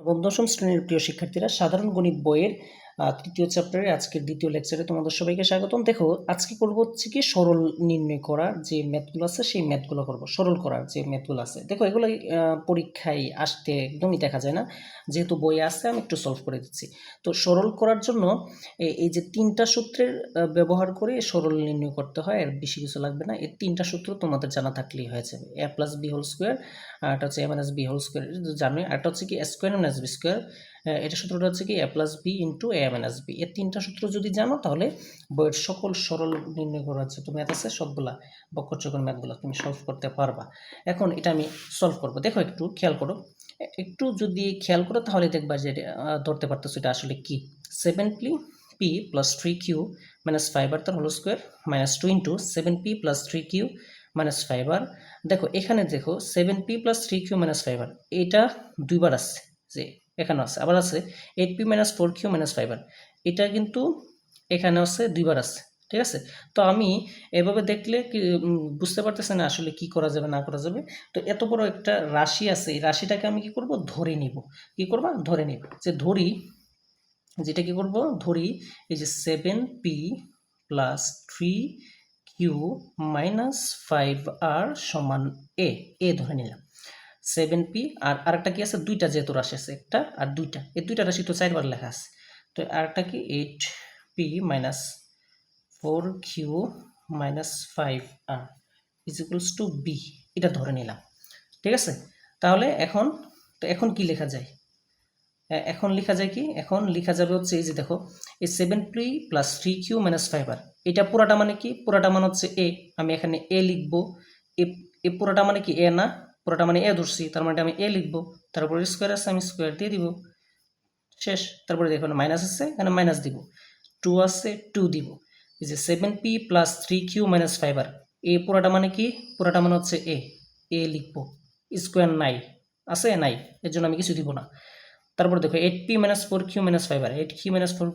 এবং দশম শ্রেণির প্রিয় শিক্ষার্থীরা সাধারণ গণিত বইয়ের তৃতীয় চ্যাপ্টারে আজকের দ্বিতীয় লেকচারে তোমাদের সবাইকে স্বাগতম। দেখো, আজকে করব হচ্ছে কি সরল নির্ণয় করার যে ম্যাথগুলো আছে সেই ম্যাথগুলো করব, সরল করার যে ম্যাথগুলো আছে। দেখো, এগুলো পরীক্ষায় আসতে একদমই দেখা যায় না। যেহেতু বই আছে, আমি একটু সলভ করে দিচ্ছি। তো সরল করার জন্য এই যে তিনটা সূত্রের ব্যবহার করে সরল নির্ণয় করতে হয়, আর বেশি কিছু লাগবে না। এই তিনটা সূত্র তোমাদের জানা থাকলেই হয়ে যাবে। A plus B whole square আর এটা হচ্ছে M A minus B whole square জানোই। আর একটা হচ্ছে কি স্কোয়ার মাইনাস বি স্কোয়ার এটা সূত্রটা হচ্ছে কি? A plus B into A minus B এর তিনটা সূত্র যদি জানো, তাহলে বইয়ের সকল সরল নির্ণয় করার তো ম্যাথ আছে, সবগুলা বক্রচক্র ম্যাথগুলো তুমি সলভ করতে পারবা। এখন এটা আমি সলভ করব। দেখো একটু খেয়াল করো। একটু যদি খেয়াল করো, তাহলে দেখবা যে ধরতে পারতেছো এটা আসলে কি? Seven P P plus three Q minus five R তার whole square minus two into seven P plus three Q minus five R দেখো, এখানে দেখো seven P plus three Q minus five R এটা দুইবার আসছে। যে এখানে আছে। আবার আছে eight P minus four Q minus five R এটা কিন্তু এখানে আছে, দুইবার আছে, ঠিক আছে? তো আমি এভাবে দেখলে কি বুঝতে পারতেছি না আসলে কি করা যাবে, না করা যাবে? তো এত বড় একটা রাশি আছে, এই রাশিটাকে আমি কি করব? ধরে নিব। কি করবা? ধরে নিব। যে ধরি, যেটা কি করব? ধরি এই যে seven P plus three Q minus five R সমান এ এ ধরে নিলাম। সেভেন পি আর আরেকটা কি আছে? দুইটা যেহেতু রাশি আছে, একটা আর দুইটা। এই দুইটা রাশি তো চারবার লেখা আছে। তো আরেকটা কি? Eight P minus four Q minus five R is equals to B এটা ধরে নিলাম। ঠিক আছে? তাহলে এখন, তো এখন কি লেখা যায়? এখন লেখা যায় কি? এখন লেখা যাবে হচ্ছে এই যে দেখো, এই seven P plus three Q minus five R এটা পুরাটা মানে কি? পুরাটা মানে হচ্ছে এ আমি এখানে এ লিখব। এ পুরাটা মানে কি? এ না? পুরোটা মানে এ ধরছি, তার মানে আমি এ লিখব, তারপরে স্কোয়ার আছে, আমি স্কোয়ার দিয়ে দিব। শেষ, তারপরে দেখো মাইনাস আছে, এখানে মাইনাস দিব। টু আছে টু দিব। এই যে seven P plus three Q minus five R A পুরাটা মানে কি? পুরাটা মানে হচ্ছে এ এ লিখব। স্কোয়ার নাই, আছে, নাই, এর জন্য আমি কিছু দিব না। তারপর দেখো eight P minus four Q minus five R eight Q minus four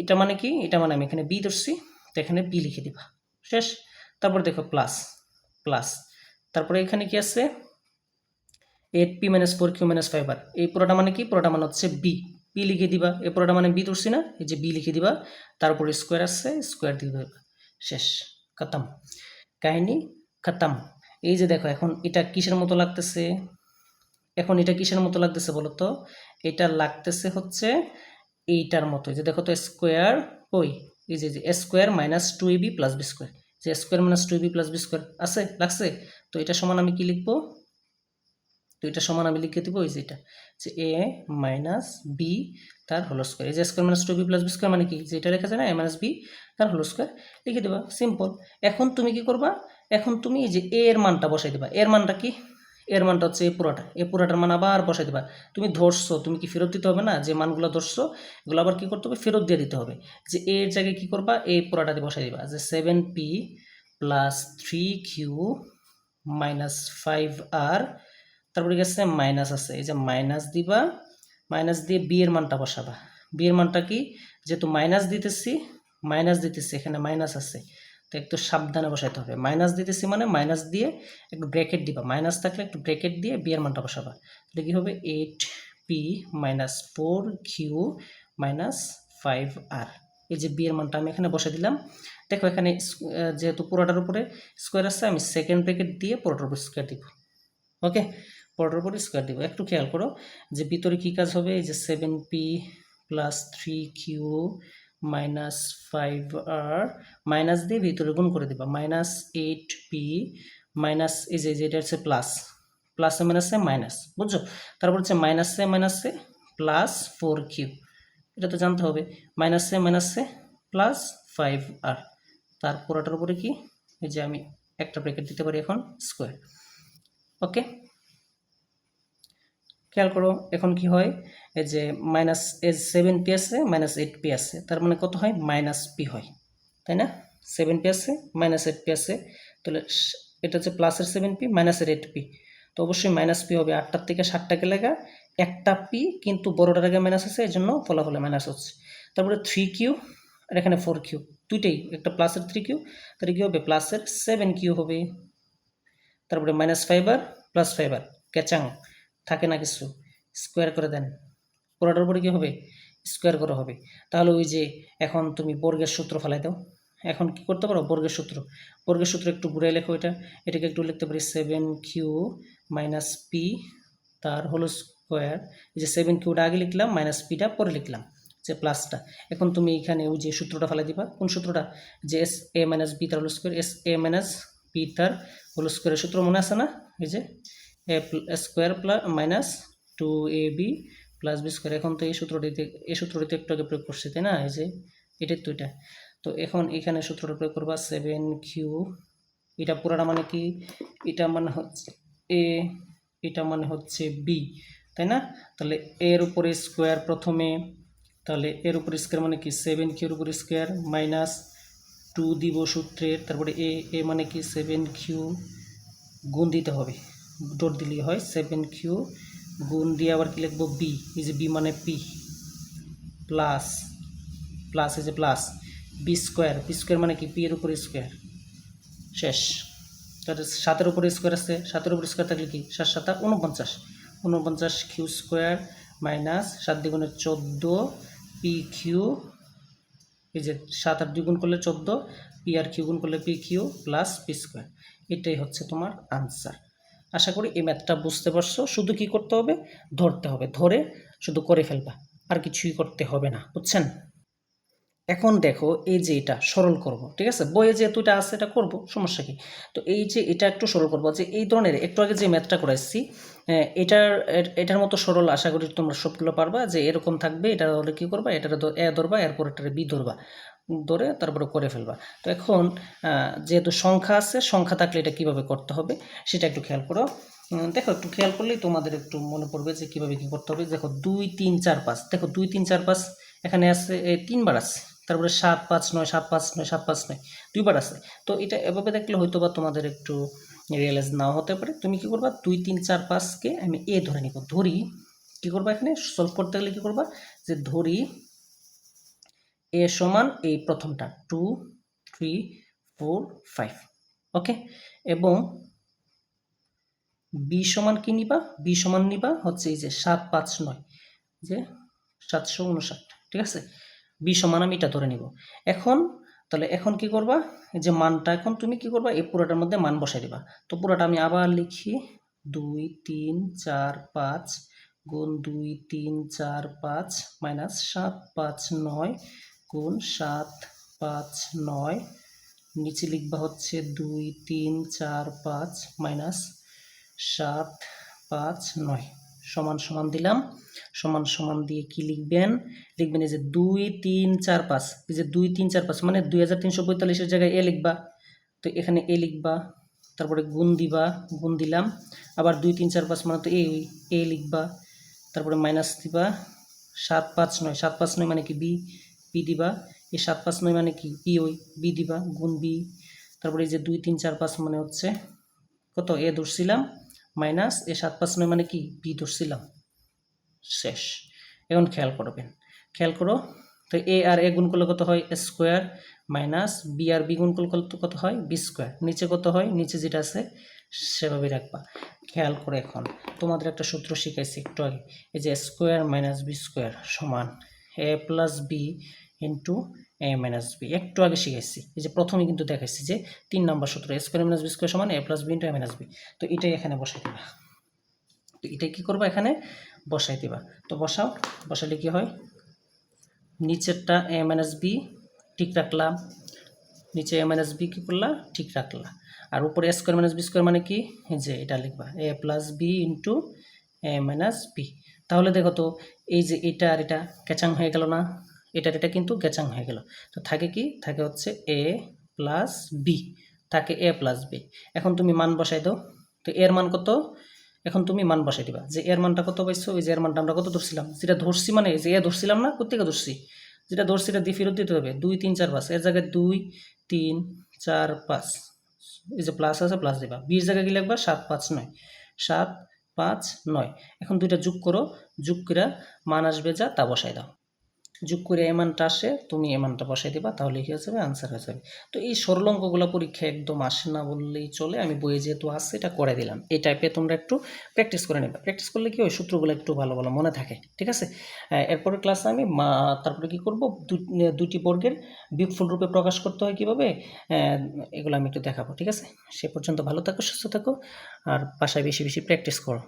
এটা মানে কি? এটা মানে আমি এখানে বি ধরছি, তো এখানে বি লিখে দিবা। শেষ, তারপর দেখো প্লাস প্লাস তারপরে এখানে কি আছে? Eight P minus four Q minus five R এই পুরোটা মানে কি? পুরোটা মানে হচ্ছে বি বি লিখে দিবা। এই পুরোটা মানে বি ধরছি না? এই যে বি লিখে দিবা। তারপরে স্কোয়ার আছে স্কোয়ার দিয়ে দেবা। শেষ। খতম। কাহিনী? খতম। এই যে দেখো, এখন এটা কিসের মতো লাগতেছে? এখন এটা কিসের মতো লাগতেছে বলো তো এটা লাগতেছে হচ্ছে এইটার মতো যে দেখো তো স্কোয়ার ওই, এই যে square minus two A B plus B square যে square minus two B plus B square আছে, লাগছে? তো এটা সমান আমি কি লিখব? তো এটা সমান আমি লিখে দিব ওই যে এটা। যে এ মাইনাস বি তার হোল স্কোয়ার এই যে square minus two B plus B square মানে কি? যেটা লেখা যায় না এ মাইনাস বি তার হোল স্কোয়ার লিখে দেবা সিম্পল এখন তুমি কি করবা? এখন তুমি এই যে এ এর মানটা বসাই দেবা। এর মানটা কি? এর মানটা হচ্ছে এ পুরাটা। এ পুরাটার মান আবার বসাই দেবা। তুমি ধরছো, তুমি কি ফেরত দিতে হবে না? যে মানগুলো ধরছো, এগুলো আবার কি করতে হবে? ফেরত দিয়ে দিতে হবে। যে এর জায়গায় কি করবা? এ পুরাটাতে বসাই দিবা। যে seven P plus three Q minus five R তারপরে গেছে মাইনাস আছে। এই যে মাইনাস দিবা মাইনাস দিয়ে বি এর মানটা বসাবা। বি এর মানটা কি? যেহেতু মাইনাস দিতেছি মাইনাস দিতেছি, এখানে মাইনাস আছে। তো একটু সাবধানে বসাইতে হবে। মাইনাস দিতেছি মানে মাইনাস দিয়ে একটু ব্র্যাকেট দিবা। মাইনাস থাকলে একটু ব্র্যাকেট দিয়ে বি এর মানটা বসাবা। তাহলে কি হবে? Eight P minus four Q minus five R এই যে বি এর মানটা আমি এখানে বসে দিলাম। দেখো এখানে যেহেতু পুরোটার উপরে স্কোয়ার আছে, আমি সেকেন্ড ব্র্যাকেট দিয়ে পুরোটার উপর স্কোয়ার দিব। ওকে পুরোটার উপর স্কোয়ার দিব। একটু খেয়াল করো যে ভিতরে কী কাজ হবে? এই যে seven P plus three Q minus five R minus দিয়ে ভিতরে গুণ করে দেবা। মাইনাস এইট পি মাইনাস এই যে যেটা হচ্ছে প্লাস প্লাসে মাইনাসে মাইনাস বুঝছ? তারপর হচ্ছে মাইনাসে মাইনাসে প্লাস ফোর কিউ এটা তো জানতে হবে। মাইনাসে মাইনাসে প্লাস ফাইভ আর তার পুরোটার উপরে কি? এই যে আমি একটা ব্রেকেট দিতে পারি এখন স্কোয়ার ওকে খেয়াল করো, এখন কি হয়? এই যে মাইনাস সেভেন পি আছে মাইনাস এইট পি আছে। তার মানে কত হয়? মাইনাস পি হয়। তাই না? সেভেন পি আছে মাইনাস এইট পি আছে। তাহলে এটা হচ্ছে প্লাসের সেভেন পি মাইনাসের এইট পি তো অবশ্যই মাইনাস পি হবে। আটটার থেকে ষাটটাকে লেখা একটা পি কিন্তু বড়টার আগে মাইনাস আছে, এই জন্য ফলাফলে মাইনাস হচ্ছে। তারপরে থ্রি কিউ আর এখানে ফোর কিউ দুইটাই, একটা প্লাসের থ্রি কিউ তাহলে কী হবে? প্লাসের সেভেন কিউ হবে। তারপরে minus five R plus five R ক্যাচাং থাকে না কিছু স্কোয়ার করে দেন। পুরোটার উপরে কী হবে? স্কোয়ার করা হবে। তাহলে ওই যে এখন তুমি বর্গের সূত্র ফেলাই দাও। এখন কি করতে পারো? বর্গের সূত্র। বর্গের সূত্র একটু ঘুরে লেখো এটা। এটাকে একটু লিখতে পারি সেভেন কিউ মাইনাস পি তার হলো স্কোয়ার এই যে সেভেন কিউটা আগে লিখলাম মাইনাস পিটা পরে লিখলাম, যে প্লাসটা এখন তুমি এখানে ওই যে সূত্রটা ফেলাই দিবা। কোন সূত্রটা? যে এস এ মাইনাস বি তার হলো square S A minus P তার হলো স্কোয়ারের সূত্র মনে আছে না? এই যে A square plus minus two A B plus B square. এখন তো এই সূত্রটিতে এই সূত্রটিতে একটু আগে প্রয়োগ করছি, তাই না? এই যে এটাই তো এটা তো এখন এখানে সূত্রটা প্রয়োগ করবা সেভেন কিউ। এটা পুরাটা মানে কি? এটা মানে হচ্ছে এ, এটা মানে হচ্ছে বি, তাই না? তাহলে এর উপরে স্কোয়ার প্রথমে, তাহলে এর উপরে স্কোয়ার মানে কি? সেভেন কিউর উপরে স্কোয়ার মাইনাস টু দিব সূত্রের, তারপরে এ এ মানে কি? সেভেন কিউ গুণ দিতে হবে। ডট দিলেই হয় সেভেন কিউ গুণ দিয়ে আবার কি লিখব? বি যে বি মানে পি প্লাস প্লাস যে plus B square B square মানে কি? পি এর উপরে স্কোয়ার শেষ। তাহলে সাতের উপরে স্কোয়ার আছে, সাতের উপরে স্কোয়ার থাকলে কি? সাত সাতা উনপঞ্চাশ উনপঞ্চাশ কিউ স্কোয়ার মাইনাস সাত দ্বিগুণের চোদ্দ পি কিউ এই যে সাত আর দুই গুণ করলে চোদ্দ পি আর কিউ গুণ করলে P Q plus P square এটাই হচ্ছে তোমার আনসার আশা করি এই ম্যাথটা বুঝতে পারছ। শুধু কি করতে হবে? ধরতে হবে। ধরে শুধু করে ফেলবা। আর কিছুই করতে হবে না। বুঝছেন? এখন দেখো এই যে এটা সরল করব, ঠিক আছে? বইয়ে যেহেতু এটা আছে, এটা করব, সমস্যা কি? তো এই যে এটা একটু সরল করব, যে এই ধরনের একটু আগে যে ম্যাথটা করাইছি এটার এটার মতো সরল আশা করি তোমরা সবগুলো পারবা, যে এরকম থাকবে, এটা হলে কী করবা? এটারে ধ- এ ধরবা এরপর এটারে বি ধরবা। ধরে তারপরে করে ফেলবা। তো এখন যেহেতু সংখ্যা আছে, সংখ্যা থাকলে এটা কীভাবে করতে হবে, সেটা একটু খেয়াল করো। দেখো, একটু খেয়াল করলেই তোমাদের একটু মনে পড়বে যে কীভাবে কি করতে হবে। দেখো, দুই, তিন, চার, পাঁচ। দেখো, দুই, তিন, চার, পাঁচ এখানে আছে তিনবার আছে। তারপরে সাত, পাঁচ, নয়, সাত, পাঁচ, নয়, সাত, পাঁচ, নয়, দুইবার আছে। তো এটা এভাবে দেখলে হয়তো বা তোমাদের একটু রিয়েলাইজ নাও হতে পারে। তুমি কি করবা? দুই, তিন, চার, পাঁচকে আমি এ ধরে নিব। ধরি, কি করবা এখানে? সলভ করতে গেলে কি করবা? যে ধরি এ সমান এই প্রথমটা two three four five okay এবং বি সমান কি নিবা? বি সমান নিবা হচ্ছে এই যে সাত, পাঁচ, নয়, যে সাতশো উনষাট, ঠিক আছে? বি সমান আমি এটা ধরে নিব। এখন তাহলে এখন কি করবা? যে মানটা এখন তুমি কি করবা? এই পুরোটার মধ্যে মান বসাই দিবা। তো পুরোটা আমি আবার লিখি, দুই, তিন, চার, পাঁচ, গুণ দুই, তিন, চার, পাঁচ, মাইনাস সাত, পাঁচ, নয় গুণ সাত পাঁচ নয়। নিচে লিখবা হচ্ছে দুই, তিন, চার, পাঁচ, মাইনাস সাত, পাঁচ, নয়। সমান সমান দিলাম। সমান সমান দিয়ে কি লিখবেন? লিখবেন এই যে দুই, তিন, চার, পাঁচ। এই যে দুই, তিন, চার, পাঁচ মানে দুই হাজার তিনশো পঁয়তাল্লিশের জায়গায় এ লিখবা। তো এখানে এ লিখবা, তারপরে গুণ দিবা, গুণ দিলাম। আবার দুই, তিন, চার, পাঁচ মানে তো এ এ লিখবা। তারপরে মাইনাস দিবা, সাত, পাঁচ, নয়। সাত, পাঁচ, নয় মানে কি বি? বি দিবা, এই সাত পাঁচ নয় মানে কি? বি ওই বি দিবা, গুণ বি। তারপরে এই যে দুই, তিন, চার, পাঁচ মানে হচ্ছে কত? এ ধরছিলাম, মাইনাস এ সাত পাঁচ নয় মানে কি? বি ধরছিলাম। শেষ। এখন খেয়াল করবেন খেয়াল করো, তো এ আর এ গুণ করলে কত হয়? স্কোয়ার মাইনাস বি আর বি গুণ করলে কত- কত হয়? B square. নিচে কত হয়? নিচে যেটা আছে, সেভাবে রাখবা। খেয়াল করে এখন। তোমাদের একটা সূত্র শিখাইছি একটু আগে। এই যে স্কোয়ার মাইনাস বি স্কোয়ার সমান A plus B into A minus B একটু আগে শিখাইছি, এই যে প্রথমে কিন্তু দেখাইছি যে তিন নম্বর সূত্র A square minus B square সমান A plus B into A minus B তো এটাই এখানে বসাই দিবা। তো এটাই কী করবা এখানে? বসাই দিবা। তো বসাও বসালে কি হয়? নিচেরটা এ মাইনাস বি ঠিক রাখলাম। নিচে এ মাইনাস বি কী করলা? ঠিক রাখলা। আর উপরে স্কোয়ার মাইনাস বি স্কোয়ার মানে কি? যে এটা লিখবা A plus B into A minus B তাহলে দেখো তো, এই যে এটা আর এটা ক্যাচাং হয়ে গেল না? এটার এটা কিন্তু ক্যাচাং হয়ে গেল। তো থাকে কি? থাকে হচ্ছে এ প্লাস বি থাকে এ প্লাস বি এখন তুমি মান বসাই দাও। তো এর মান কত? এখন তুমি মান বসাই দিবা। যে এর মানটা কত পাইছো? ওই যে এর মানটা আমরা কত ধরছিলাম? যেটা ধরছি মানে যে এ ধরছিলাম না কোথেকে ধরছি? যেটা ধরছি এটা দিয়ে ফেরত দিতে হবে। দুই, তিন, চার, পাঁচ। এর জায়গায় দুই, তিন, চার, পাঁচ। এই যে প্লাস আছে প্লাস দিবা। বির জায়গায় কি লিখবা? সাত, পাঁচ, নয়। সাত, পাঁচ, নয়। এখন দুইটা যোগ করো। যোগ করে মান আসবে যা, তা বসাই দাও। যোগ করে এমানটা আসে, তুমি এমানটা বসাই দিবা, তাহলে কী হয়ে যাবে? আনসার হয়ে যাবে। তো এই সরল অঙ্কগুলো পরীক্ষায় একদম আসে না বললেই চলে। আমি বইয়ে যেহেতু আসছে এটা করে দিলাম। এই টাইপে তোমরা একটু প্র্যাকটিস করে নেবে। প্র্যাকটিস করলে কি ওই সূত্রগুলো একটু ভালো ভালো মনে থাকে, ঠিক আছে? এরপরে ক্লাসে আমি তারপরে কি করব? দুটি বর্গের বিয়োগফল রূপে প্রকাশ করতে হয় কীভাবে? এগুলো আমি একটু দেখাবো, ঠিক আছে? সে পর্যন্ত ভালো থাকো, সুস্থ থাকো, আর বাসায় বেশি বেশি প্র্যাকটিস করো।